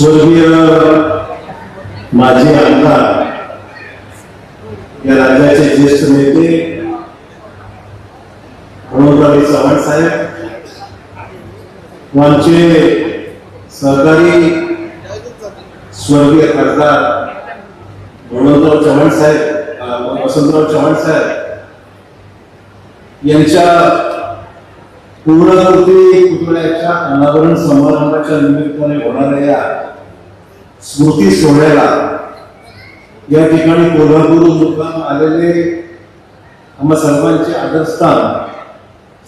स्वर्गीय माजी आमदार या राज्याचे ज्येष्ठ नेते मनोहरराव चव्हाण साहेब आमचे सरकारी स्वर्गीय खासदार मनोहरराव चव्हाण साहेब वसंतराव चव्हाण साहेब यांच्या पूर्णकृती पुतळ्याच्या अनावरण समारंभाच्या निमित्ताने होणाऱ्या या स्मृती सोहळ्याला. या ठिकाणी कोल्हापूर मुक्काम आलेले आम्हा सर्वांचे आदरस्थान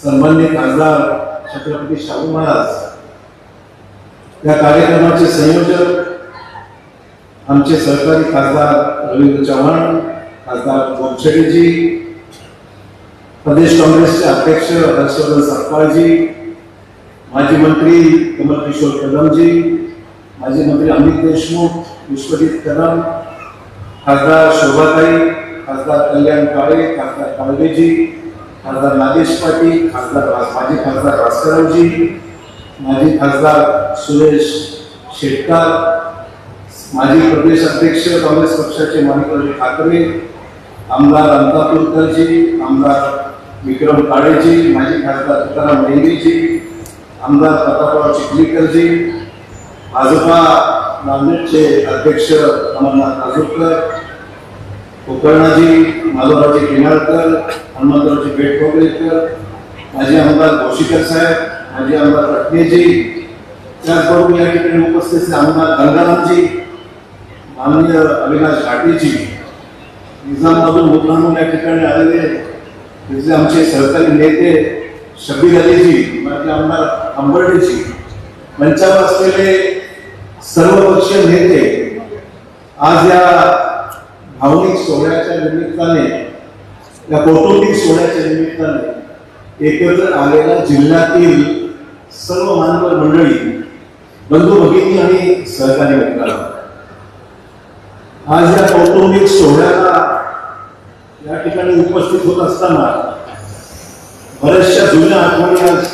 सन्मान्य खासदार छत्रपती शाहू महाराज या कार्यक्रमाचे संयोजक आमचे सहकारी खासदार रवींद्र चव्हाण खासदार गोपछेडीजी प्रदेश काँग्रेसचे अध्यक्ष हर्षवर्धन सातपाळजी माजी मंत्री कमल किशोर कदमजी माजी मंत्री अमित देशमुख विश्वजित कदम खासदार शोभाताई खासदार कल्याण काळे खासदार कालवेजी खासदार नागेश पाटील खासदार माजी खासदार भास्कररावजी माजी खासदार सुरेश शेटकार माजी प्रदेश अध्यक्ष काँग्रेस पक्षाचे माणिकरावजी ठाकरे आमदार अंतापूरकरजी आमदार विक्रम काळेजी माजी खासदार तुकाराम नेहमीजी आमदार प्रतापराव चिखलीकरजी भाजपा नांदेडचे अध्यक्ष अमरनाथ राजूरकर कोकर्णाजी माधवरावजी किनाळकर हनुमंतरावजी बेटकोगलेकर माजी आमदार घोशीकर साहेब माजी आमदार रटनेजी त्याचबरोबर या ठिकाणी उपस्थित आमदार गंगारामजी माननीय अविनाश घाटेजी निजामाबादून मुद्दामून या ठिकाणी आलेले तिथले आमचे सहकारी नेते शबीर अलीजी माजी आमदार अंबर्डेजी मंचावर असलेले सर्वपक्षीय नेते आज या भावनिक सोहळ्याच्या निमित्ताने या कौटुंबिक सोहळ्याच्या निमित्ताने एकत्र आलेल्या जिल्ह्यातील सर्व मानव मंडळी बंधू भगिनी आणि सहकारी मित्रांनो आज या कौटुंबिक सोहळ्याला या ठिकाणी उपस्थित होत असताना बऱ्याचशा जुन्या आठवणी आज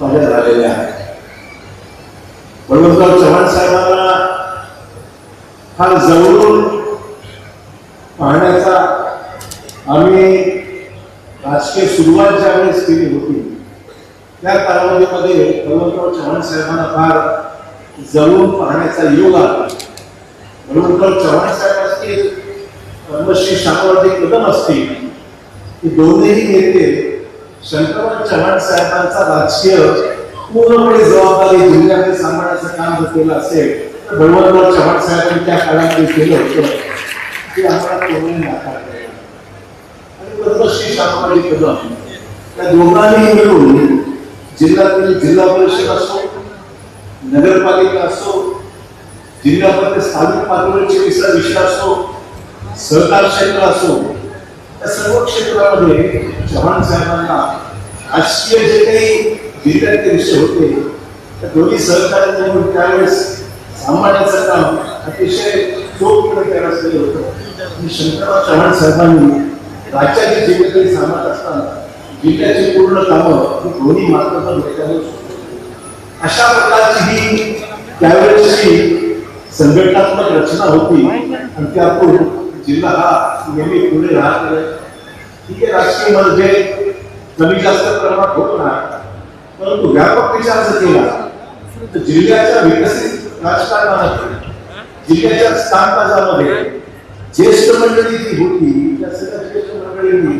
माझ्या झालेल्या आहेत. बळवंतराव चव्हाण साहेबांना फार जवळून पाहण्याचा आम्ही राजकीय सुरुवात ज्या वेळेस केली होती त्या कालावधीमध्ये बळवंतराव चव्हाण साहेबांना फार जवळून पाहण्याचा योग आला. बळवंतराव चव्हाण साहेब असतील पद्मश्री शामरावजी कदम असतील हे दोन्ही नेते शंकरराव चव्हाण साहेबांचा राजकीय पूर्णपणे जबाबदारी जिल्ह्यामध्ये सांभाळण्याचं काम जर केलं असेल तर बळवंतराव चव्हाण साहेबांनी त्या काळामध्ये केलं होतं ते आम्हाला कोणी नाकार आणि पद्मश्री कदम त्या दोघांनी मिळून जिल्ह्यातील जिल्हा परिषद असो नगरपालिका असो जिल्ह्यामध्ये स्थानिक पातळीचे विषय विषय असो सहकार क्षेत्र असो या सर्व क्षेत्रामध्ये चव्हाण साहेबांना राजकीय जे काही जिल्ह्यातले विषय होते. दोन्ही सहकार्याने त्यावेळेस सामान्याचं काम अतिशय चोखपणे त्यावेळेस होतं. आणि शंकरराव चव्हाण साहेबांनी राज्याचे जिल्ह्यातही सांभाळत असताना जिल्ह्याची पूर्ण कामं ही दोन्ही मार्गावर अशा प्रकारची ही त्यावेळेची संघटनात्मक रचना होती. आणि त्यातून जिल्हा हा नेहमी पुढे राहत ठीक आहे राजकीयमध्ये कमी जास्त प्रमाणात होत नाही परंतु व्यापक विचार जर केला तर जिल्ह्याच्या विकसित राजकारणामध्ये जिल्ह्याच्या स्थानकाजामध्ये ज्येष्ठ मंडळी जी होती त्या सगळ्या ज्येष्ठ मंडळींनी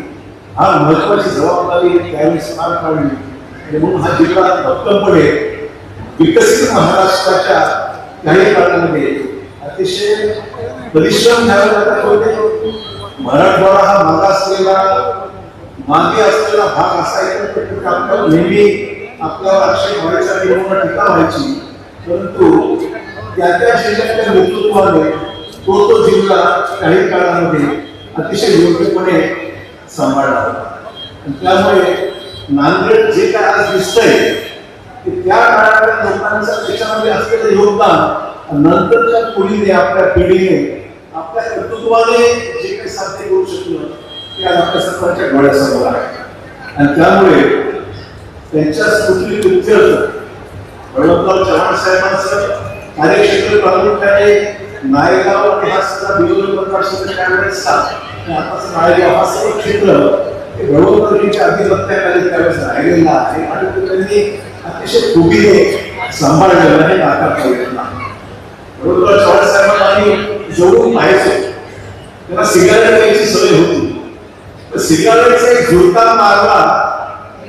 हा महत्वाची जबाबदारी त्यावेळेस पार पाडली आणि म्हणून हा जिल्हा भक्कमपणे विकसित महाराष्ट्राच्या काही काळामध्ये अतिशय परिश्रम घ्यावे लागत होते. मराठवाडा हा मागासलेला मागे असलेला भाग असायचा नेहमी आपल्यावर आक्षेप व्हायचा किंवा टीका व्हायची. परंतु त्या त्या जिल्ह्यातल्या नेतृत्वाने तो तो जिल्हा काही काळामध्ये अतिशय योग्यपणे सांभाळला त्यामुळे नांदेड जे काय आज दिसतंय की त्या काळातल्या लोकांचं त्याच्यामध्ये असलेलं योगदान नंतरच्या पिढीने आपल्या पिढीने आपल्या कर्तृत्वाने जे काही साध्य करू शकलं ते आज आपल्या सर्वांच्या डोळ्यासमोर आहे. आणि त्यामुळे त्यांच्या स्फूर्ती कृत्यर्थ वडवंतराव चव्हाण साहेबांचं कार्यक्षेत्र प्रामुख्याने नायगाव आणि हा सगळा विरोधी पक्षाचा त्यावेळेस आणि आताचं नायगाव हा सर्व क्षेत्र हे बळवंतरावजींच्या अधिपत्याखाली त्यावेळेस राहिलेला आहे आणि ते त्यांनी अतिशय खुबीने सांभाळलेला आहे नाकार केलेला वडवंतराव चव्हाण साहेबांना आम्ही जवळून पाहायचो. त्यांना सिगारेट घ्यायची सवय होती. सिगारेटचा एक झुरका मारला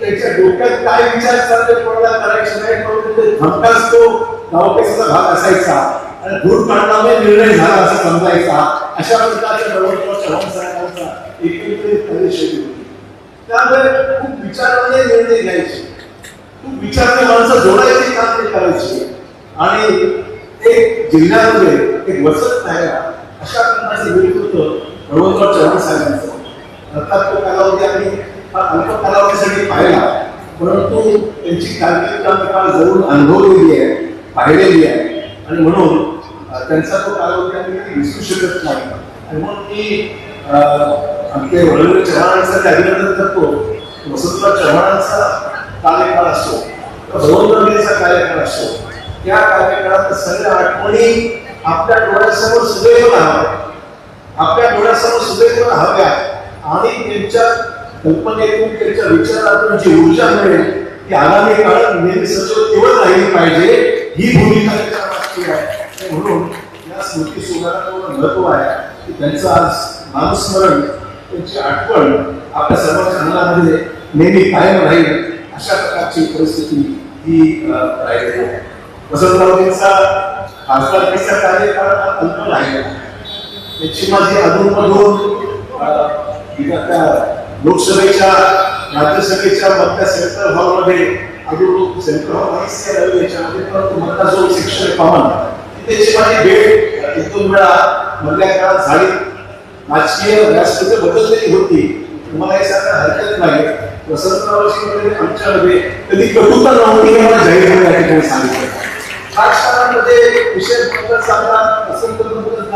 त्याच्या डोक्यात काय विचार चालले कोणाला करायचे नाही म्हणून ते हमखास तो धावपेचा भाग असायचा. आणि दूर काढण्यामध्ये निर्णय झाला असं समजायचा. अशा प्रकारच्या बळवंतराव चव्हाण साहेबांचा एकत्रित कार्यशैली होती त्यामुळे खूप विचाराने निर्णय घ्यायचे. खूप विचाराने माणसं जोडायची काम ते करायची. आणि एक जिल्ह्यामध्ये एक वसत नाही अशा प्रकारचं नेतृत्व बळवंतराव चव्हाण साहेबांचं अर्थात तो कालावधी आम्ही हा अल्प कालावधीसाठी पाहिला. परंतु त्यांची कारकीर्द आम्ही फार जवळून अनुभवलेली आहे पाहिलेली आहे. आणि म्हणून त्यांचा तो कालावधी आम्ही कधी विसरू शकत नाही. आणि म्हणून मी अं, आमचे वडील चव्हाणांसाठी अभिनंदन करतो वसंतराव चव्हाणांचा कार्यकाळ असतो भगवंतचा कार्यकाळ असतो त्या कार्यकाळात सगळ्या आठवणी आपल्या डोळ्यासमोर सुदैव राहाव्या आपल्या डोळ्यासमोर सुदैव राहाव्या आणि त्यांच्या कल्पनेतून म्हणजे त्यांच्या विचारातून जी ऊर्जा मिळेल ती आगामी काळात नेहमी सचोट तेवढ राहिली पाहिजे ही भूमिका त्याच्या आहे. म्हणून या स्मृती सोहळ्याला तेवढं महत्त्व आहे की त्यांचं आज नामस्मरण त्यांची आठवण आपल्या सर्वांच्या मनामध्ये नेहमी कायम राहील अशा प्रकारची परिस्थिती ही राहिलेली आहे. वसंतरावजींचा खासदारकीचा कार्यकाळ हा अल्प राहिलेला आहे. त्याची माझी अधूनमधून त्या लोकसभेच्या राज्यसभेच्या मधल्या सेंट्रल हॉलमध्ये अजून सेंट्रल हॉल याच्यामध्ये परंतु जो शिक्षण भवन त्याची माझी भेट एक वेळा मधल्या काळात झाली. राजकीय व्यासपीठ बदललेली होती. तुम्हाला हे सांगा हरकत नाही. वसंतरावची मध्ये आमच्यामध्ये कधी कटुता नव्हती हे मला जाहीर या ठिकाणी सांगितलं. राजकारणामध्ये विषय बदलत जातात वसंत बदलत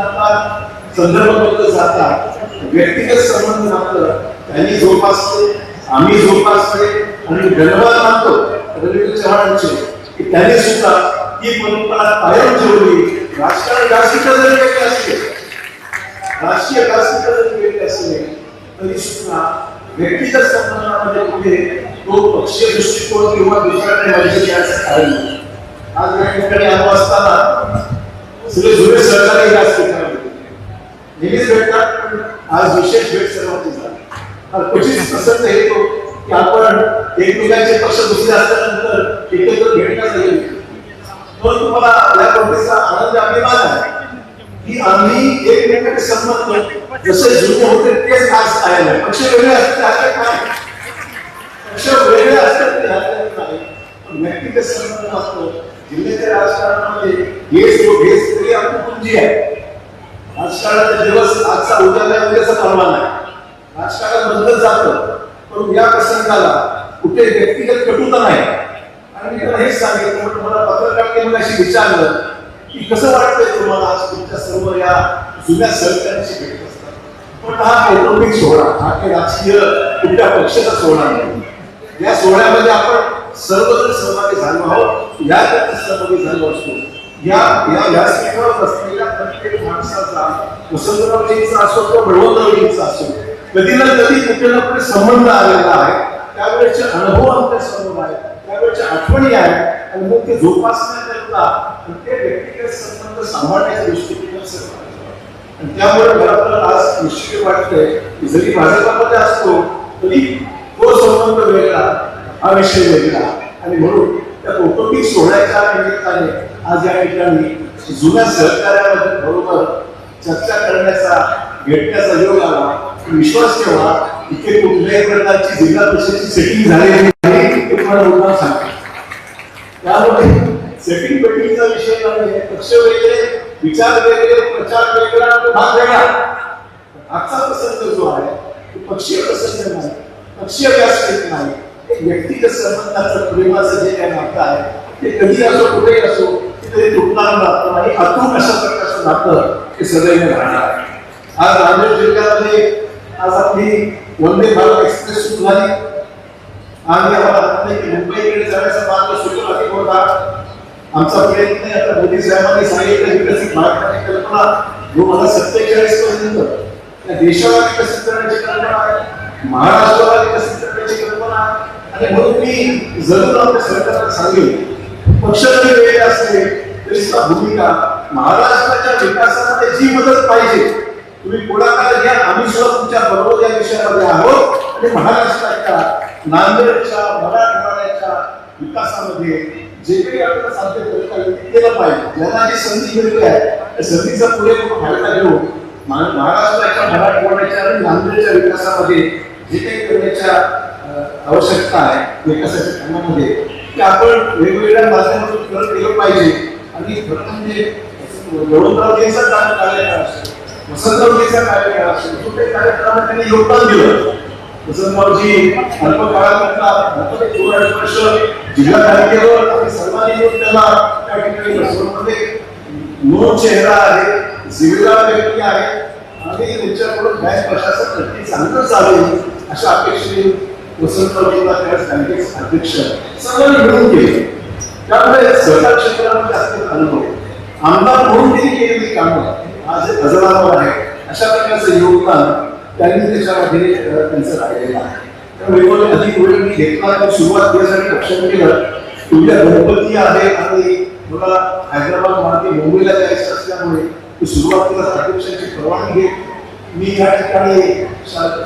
संदर्भ बदलत जातात व्यक्तिगत संबंध मात्र त्यांनी जोपासले आम्ही जोपासले आणि धन्यवाद मानतो रवींद्र चव्हाणांचे की त्यांनी सुद्धा ही परंपरा कायम ठेवली. राजकारण जास्तीत जरी वेगळे असले राष्ट्रीय जास्तीत जरी वेगळे असले तरी सुद्धा व्यक्तिगत संबंधामध्ये कुठे तो पक्षीय दृष्टिकोन किंवा दुसऱ्याकडे काही वैशिष्ट्य याचं कारण आज या ठिकाणी आलो असताना सगळे जुने सहकारी जास्त नेहमीच भेटतात पण आज विशेष भेट सर्वांची झाली. क्वचित प्रसंग येतो की आपण एकमेकांचे पक्ष दुसरे असल्यानंतर एकत्र भेटण्यात येईल पण तुम्हाला या गोष्टीचा आनंद अभिमान आहे की आम्ही एकमेकांचे संबंध जसे जुने होते तेच आज कायम आहे पक्ष वेगळे असते काय पक्ष वेगळे असतात ते हरकत नाही? पण व्यक्तिगत संबंध असतो जिल्ह्याच्या राजकारणामध्ये हेच जो हेच तरी आपली पुंजी आहे. राजकारणाचे दिवस आजचा उद्या नाही उद्याचा परवा नाही राजकारण बदलत जातं पण या प्रसंगाला कुठे व्यक्तिगत कटुता नाही. आणि मी हेच सांगितलं तुम्हाला मला पत्रकार केल्याशी विचारलं की कसं वाटतंय तुम्हाला आज तुमच्या सर्व या जुन्या सहकार्याची भेट असतात? पण हा कौटुंबिक सोहळा हा काही राजकीय कुठल्या पक्षाचा सोहळा नाही. या सोहळ्यामध्ये आपण सर्वजण सहभागी झालो आहोत याकरता सहभागी झालो असतो. या या व्यासपीठावर बसलेल्या प्रत्येक माणसाचा वसंतरावजींचा असो किंवा बळवंतरावजींचा असो कधी ना कधी कुठे ना कुठे संबंध आलेला आहे. त्यावेळेचे अनुभव आमच्यासमोर आहे त्यावेळेच्या आठवणी आहेत आणि मग ते जोपासण्याकरता प्रत्येक व्यक्तिगत संबंध सांभाळण्याच्या दृष्टीने आणि त्यामुळे मला तर आज निश्चित वाटतंय की जरी भाजपामध्ये असतो तरी तो संबंध वेगळा हा विषय वेगळा. आणि म्हणून त्या कौटुंबिक सोहळ्याच्या निमित्ताने आज या ठिकाणी जुन्या सहकार्यामध्ये बरोबर चर्चा करण्याचा भेटण्याचा योग आला. विश्वास ठेवा इथे कुठल्याही प्रकारची जिल्हा परिषदेची सेटिंग झालेली नाही हे तुम्हाला लोकांना सांगतो. त्यामुळे सेटिंग पेटिंगचा विषय नाही पक्ष वेगळे विचार वेगळे प्रचार वेगळा भाग वेगळा. आजचा प्रसंग जो आहे तो पक्षीय प्रसंग नाही पक्षीय व्यासपीठ नाही. व्यक्तिगत संबंधाचं प्रेमाचं जे काही नातं आहे ते कधी असो कुठेही असो ते तुटणार नातं आणि अतूट अशा प्रकारचं नातं हे सदैव राहणार. आज नांदेड जिल्ह्यामध्ये आज आपली वंदे भारत एक्सप्रेस सुरू झाली. आणि आम्हाला मुंबईकडे जाण्याचा मार्ग सुरू अधिक होता आमचा प्रयत्न आता मोदी साहेबांनी सांगितलं विकसित भारताची कल्पना. दोन हजार सत्तेचाळीस पर्यंत देशाला विकसित करण्याची कल्पना आहे महाराष्ट्राला विकसित करण्याची कल्पना आहे. आणि म्हणून मी जरूर आपल्या सरकारला सांगेल पक्ष जरी वेगळे असले तरी भूमिका. महाराष्ट्राच्या विकासामध्ये जी मदत पाहिजे तुम्ही पुढाकार घ्या. आम्ही सुद्धा तुमच्या बरोबर या विषयामध्ये आहोत. आणि महाराष्ट्राच्या नांदेडच्या मराठवाड्याच्या विकासामध्ये जे काही आपल्याला साध्य करता येईल केलं पाहिजे. ज्यांना जी संधी मिळते आहे त्या संधीचा पुरेपूर फायदा घेऊन महा- महाराष्ट्राच्या मराठवाड्याच्या आणि नांदेडच्या विकासामध्ये जे काही करण्याच्या आवश्यकता आहे विकासाच्या कामामध्ये ते आपण वेगवेगळ्या माध्यमातून करत केलं पाहिजे. आणि खरं म्हणजे वडोदरा कार्य- कार्यकाळ असेल वसंतरावजीचा कार्यकाळ असेल जो काही कार्यक्रमात त्यांनी योगदान दिलं. वसंतरावजी अल्प काळाकरता दोन अडीच वर्ष जिल्हा तालुक्यावर आम्ही सर्वांनी मिळून त्याला त्या ठिकाणी बसवण्यामध्ये नोट चेहरा आहे जिल्हा व्यक्ती आहे. आणि त्यांच्याकडून बँक प्रशासन नक्की चांगलं चालेल अशा अपेक्षेने वसंतरावजींना त्या बँकेचे अध्यक्ष सर्वांनी मिळून केले. त्यामुळे सहकार क्षेत्र आमदार म्हणून त्यांनी केलेली कामं आज हजरावर आहे. अशा प्रकारचं योगदान त्यांनी त्याच्यामध्ये त्यांचं राहिलेलं आहे. त्यामुळे अधिक वेळ मी घेतला आणि सुरुवात केल्यासाठी लक्षात केलं. उद्या गणपती आहे आणि तुला हैदराबाद मार्गे मुंबईला जायचं असल्यामुळे ती सुरुवातीला अध्यक्षांची परवानगी घेत मी या ठिकाणी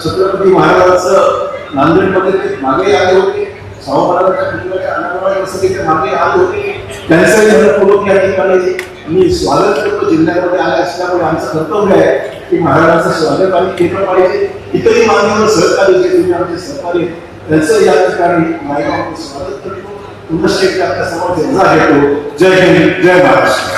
छत्रपती महाराजांचं नांदेडमध्ये मागे आले होते. शाहू महाराजांच्या मागे आले होते. त्यांचंही या ठिकाणी मी स्वागत करतो जिल्ह्यामध्ये आले असल्यामुळे आमचं कर्तव्य आहे की महाराजांचं स्वागत आम्ही केलं पाहिजे. इतरही मान्यवर सहकारी जे तुम्ही आमचे सहकारी त्यांचं या ठिकाणी मायगाव स्वागत करतो. पुनश्च आपल्यासमोर घेतो जय हिंद जय महाराष्ट्र.